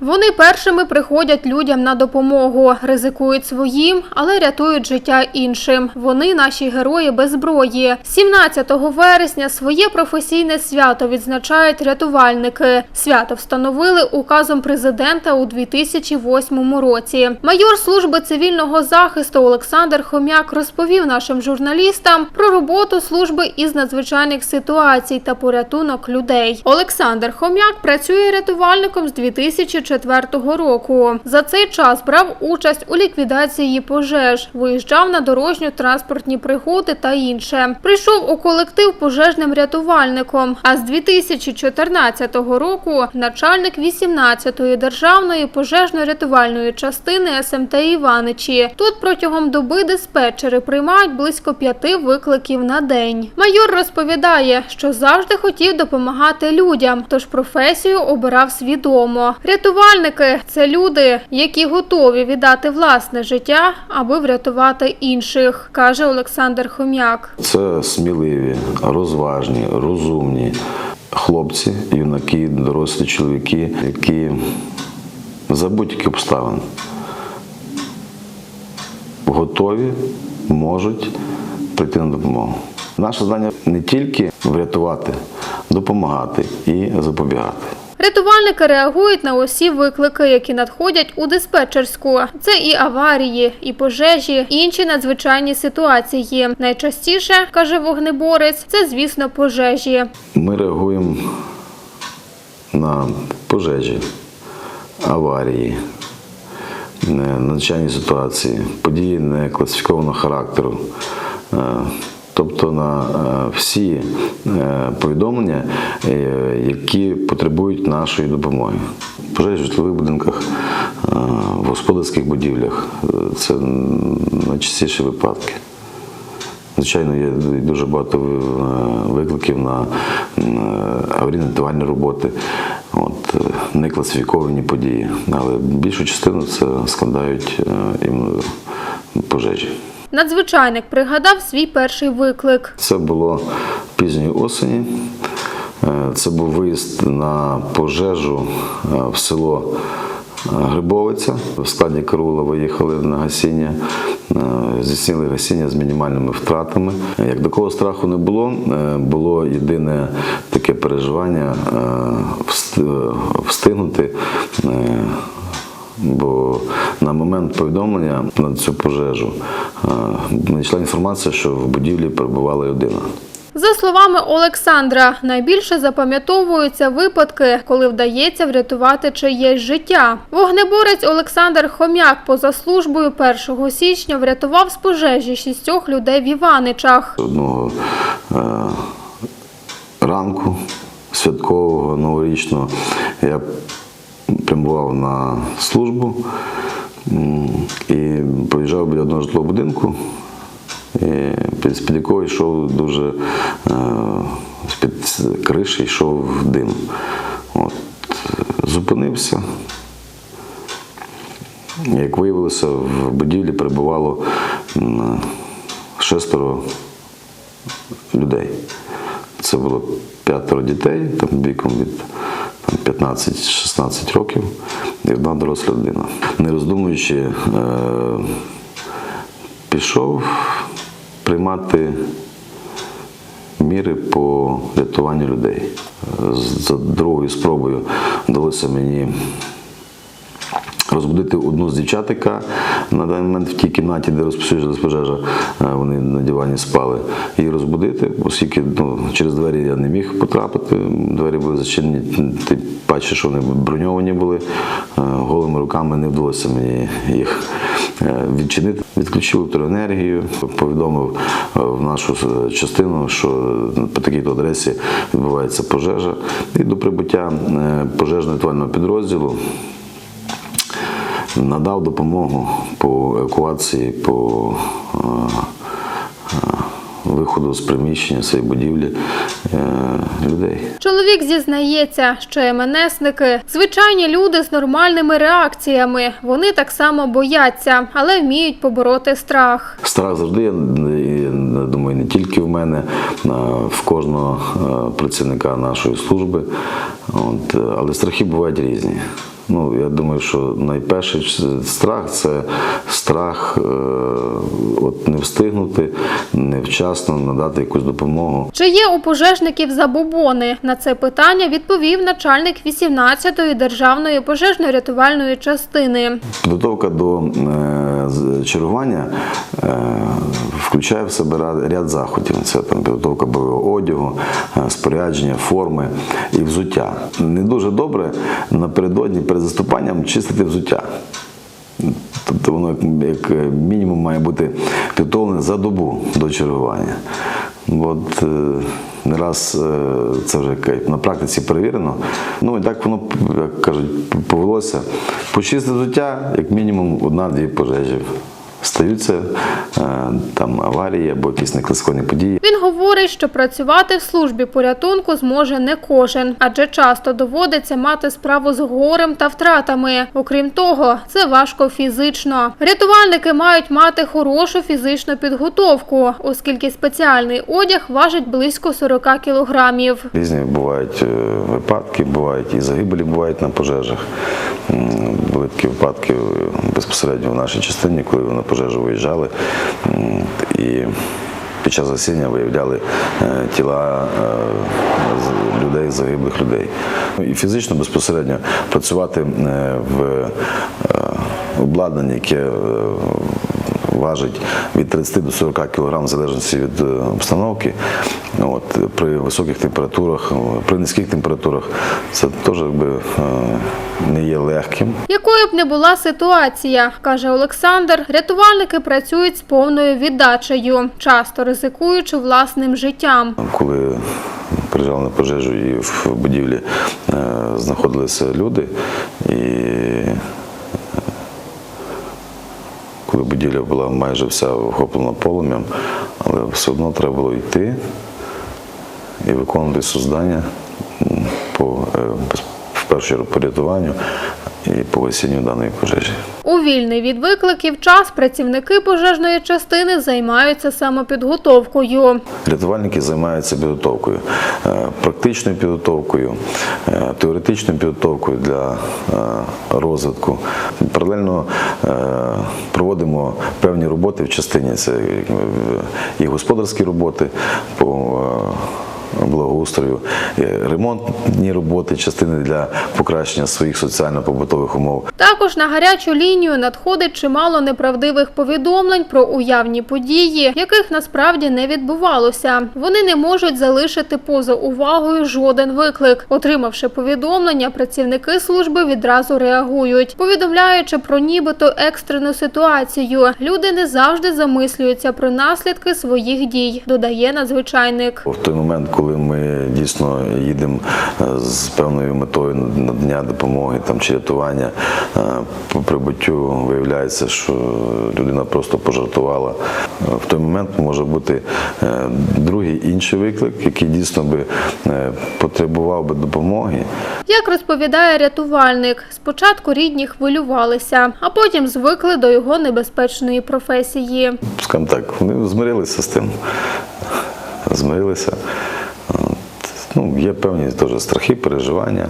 Вони першими приходять людям на допомогу, ризикують своїм, але рятують життя іншим. Вони наші герої без зброї. 17 вересня своє професійне свято відзначають рятувальники. Свято встановили указом президента у 2008 році. Майор служби цивільного захисту Олександр Хомяк розповів нашим журналістам про роботу служби із надзвичайних ситуацій та порятунок людей. Олександр Хомяк працює рятувальником з 2004 року. За цей час брав участь у ліквідації пожеж, виїжджав на дорожньо-транспортні пригоди та інше. Прийшов у колектив пожежним рятувальником. А з 2014 року начальник 18-ї державної пожежно-рятувальної частини СМТ Іваничі. Тут протягом доби диспетчери приймають близько п'яти викликів на день. Майор розповідає, що завжди хотів допомагати людям, тож професію обирав свідомо. Рятувальники це люди, які готові віддати власне життя, аби врятувати інших, каже Олександр Хом'як. Це сміливі, розважні, розумні хлопці, юнаки, дорослі чоловіки, які за будь-які обставин готові, можуть прийти на допомогу. Наше завдання не тільки врятувати, допомагати і запобігати. Рятувальники реагують на усі виклики, які надходять у диспетчерську. Це і аварії, і пожежі, і інші надзвичайні ситуації. Найчастіше каже вогнеборець, це звісно пожежі. Ми реагуємо на пожежі, аварії, е, надзвичайні ситуації, події некласифікованого характеру. Тобто на е, всі е, повідомлення, е, які потребують нашої допомоги. Пожежі в житлових будинках, в господарських будівлях це найчастіші випадки. Звичайно, є дуже багато викликів на аварійно-рятувальні роботи, от, е, некласифіковані події. Але більшу частину це складають пожежі. Надзвичайник пригадав свій перший виклик. Це було пізньої осені. Е, Це був виїзд на пожежу е, в село е, Грибовиця. В складі караула виїхали на гасіння, здійснили гасіння з мінімальними втратами. Як такого страху не було, було єдине таке переживання вст- встигнути. Бо на момент повідомлення на цю пожежу е, надійшла інформація, що в будівлі перебувала людина. За словами Олександра, найбільше запам'ятовуються випадки, коли вдається врятувати чиєсь життя. Вогнеборець Олександр Хом'як поза службою 1 січня врятував з пожежі шістьох людей в Іваничах. Одного е, ранку святкового новорічного я прямував на службу і поїжджав біля одного житлового будинку. І під, якого йшов дуже е, з-під криші йшов дим. От, зупинився. Як виявилося, в будівлі перебувало шестеро людей. Це було п'ятеро дітей, там віком від 15-16 років, і одна доросла людина. Не роздумуючи, е, пішов приймати міри по рятуванню людей. За другою спробою вдалося мені розбудити одну з дівчат, яка на даний момент в тій кімнаті, де розпосюджувалась пожежа, е, вони на дивані спали. Її розбудити, оскільки ну, через двері я не міг потрапити. Двері були зачинені, ти бачиш, що вони броньовані були. Е, Голими руками не вдалося мені їх е, відчинити. Відключив електроенергію, повідомив в нашу частину, що по такій-то адресі відбувається пожежа. І до прибуття пожежно-рятувального підрозділу надав допомогу по евакуації, по е, е, виходу з приміщення цієї будівлі е, людей. Чоловік зізнається, що МНСники – звичайні люди з нормальними реакціями. Вони так само бояться, але вміють побороти страх. Страх завжди я думаю, не тільки в мене, а в кожного працівника нашої служби. От, але страхи бувають різні. Ну, я думаю, що найперший страх це страх е, от не встигнути, невчасно надати якусь допомогу. Чи є у пожежників забобони? На це питання відповів начальник 18-ї державної пожежно-рятувальної частини. Підготовка до е, чергування е, включає в себе ряд заходів. Це там підготовка бойового одягу, спорядження, форми і взуття. Не дуже добре напередодні перед заступанням чистити взуття. Тобто воно як, як мінімум має бути підготовлене за добу до чергування. От е, не раз е, це вже на практиці перевірено. Ну і так воно, як кажуть, повелося. Почистити взуття, як мінімум, одна-дві пожежі. Стаються е, там аварії або якісь некласиковані події. Він говорить, що працювати в службі порятунку зможе не кожен, адже часто доводиться мати справу з горем та втратами. Окрім того, це важко фізично. Рятувальники мають мати хорошу фізичну підготовку, оскільки спеціальний одяг важить близько 40 кілограмів. Різні бувають е, випадки, бувають і загибелі бувають на пожежах. Були такі випадки е, безпосередньо в нашій частині, коли на пожежу виїжджали і під час засіння виявляли е, тіла е, людей, загиблих людей. Ну, І фізично безпосередньо працювати е, в обладнанні, яке важить від 30 до 40 кг в залежності від е, обстановки. От, при високих температурах, при низьких температурах це теж якби, е, не є легким. Якою б не була ситуація, каже Олександр, рятувальники працюють з повною віддачею, часто ризикуючи власним життям. Коли приїжджали на пожежу і в будівлі е, знаходилися люди, і коли будівля була майже вся охоплена полум'ям, але все одно треба було йти і виконувати создання по, е, без- в першу чергу по рятуванню і по гасінню даної пожежі. У вільний від викликів час працівники пожежної частини займаються самопідготовкою. Рятувальники займаються підготовкою, е, практичною підготовкою, е, теоретичною підготовкою для е, розвитку. Паралельно проводимо певні роботи в частині це і господарські роботи по благоустрою, ремонтні роботи, частини для покращення своїх соціально-побутових умов. Також на гарячу лінію надходить чимало неправдивих повідомлень про уявні події, яких насправді не відбувалося. Вони не можуть залишити поза увагою жоден виклик. Отримавши повідомлення, працівники служби відразу реагують, повідомляючи про нібито екстрену ситуацію. Люди не завжди замислюються про наслідки своїх дій, додає надзвичайник. В той момент, коли ми дійсно їдемо е, з певною метою надання допомоги там, чи рятування, е, по прибуттю виявляється, що людина просто пожартувала. В той момент може бути е, другий інший виклик, який дійсно би потребував би допомоги. Як розповідає рятувальник, спочатку рідні хвилювалися, а потім звикли до його небезпечної професії. Скажімо так, вони змирилися з тим. Змирилися. Ну, є певні теж страхи, переживання.